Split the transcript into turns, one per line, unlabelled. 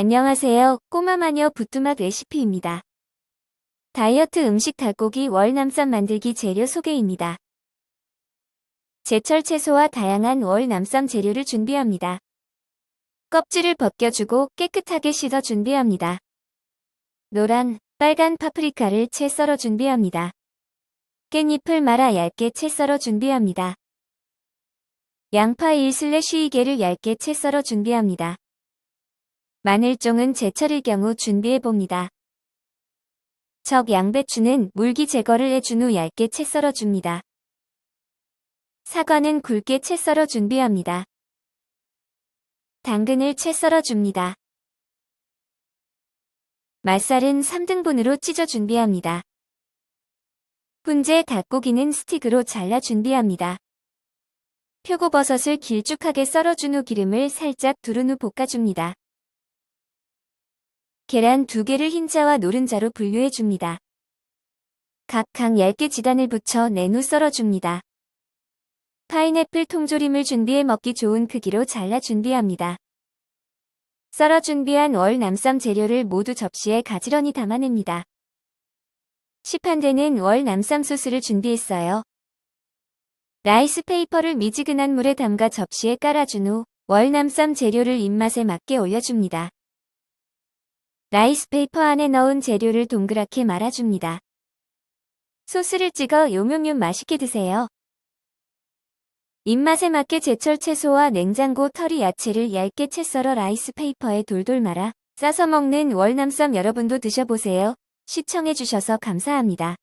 안녕하세요. 꼬마 마녀 부뚜막 레시피입니다. 다이어트 음식 닭고기 월남쌈 만들기 재료 소개입니다. 제철 채소와 다양한 월남쌈 재료를 준비합니다. 껍질을 벗겨주고 깨끗하게 씻어 준비합니다. 노란, 빨간 파프리카를 채 썰어 준비합니다. 깻잎을 말아 얇게 채 썰어 준비합니다. 양파 1-2개를 얇게 채 썰어 준비합니다. 마늘종은 제철일 경우 준비해봅니다. 적 양배추는 물기 제거를 해준 후 얇게 채 썰어줍니다. 사과는 굵게 채 썰어 준비합니다. 당근을 채 썰어줍니다. 맛살은 3등분으로 찢어 준비합니다. 훈제 닭고기는 스틱으로 잘라 준비합니다. 표고버섯을 길쭉하게 썰어준 후 기름을 살짝 두른 후 볶아줍니다. 계란 2개를 흰자와 노른자로 분류해 줍니다. 각각 얇게 지단을 붙여 내누 썰어줍니다. 파인애플 통조림을 준비해 먹기 좋은 크기로 잘라 준비합니다. 썰어 준비한 월 남쌈 재료를 모두 접시에 가지런히 담아냅니다. 시판되는 월 남쌈 소스를 준비했어요. 라이스 페이퍼를 미지근한 물에 담가 접시에 깔아준 후 월남쌈 재료를 입맛에 맞게 올려줍니다. 라이스 페이퍼 안에 넣은 재료를 동그랗게 말아줍니다. 소스를 찍어 요묘묘 맛있게 드세요. 입맛에 맞게 제철 채소와 냉장고 털이 야채를 얇게 채 썰어 라이스 페이퍼에 돌돌 말아 싸서 먹는 월남쌈 여러분도 드셔보세요. 시청해주셔서 감사합니다.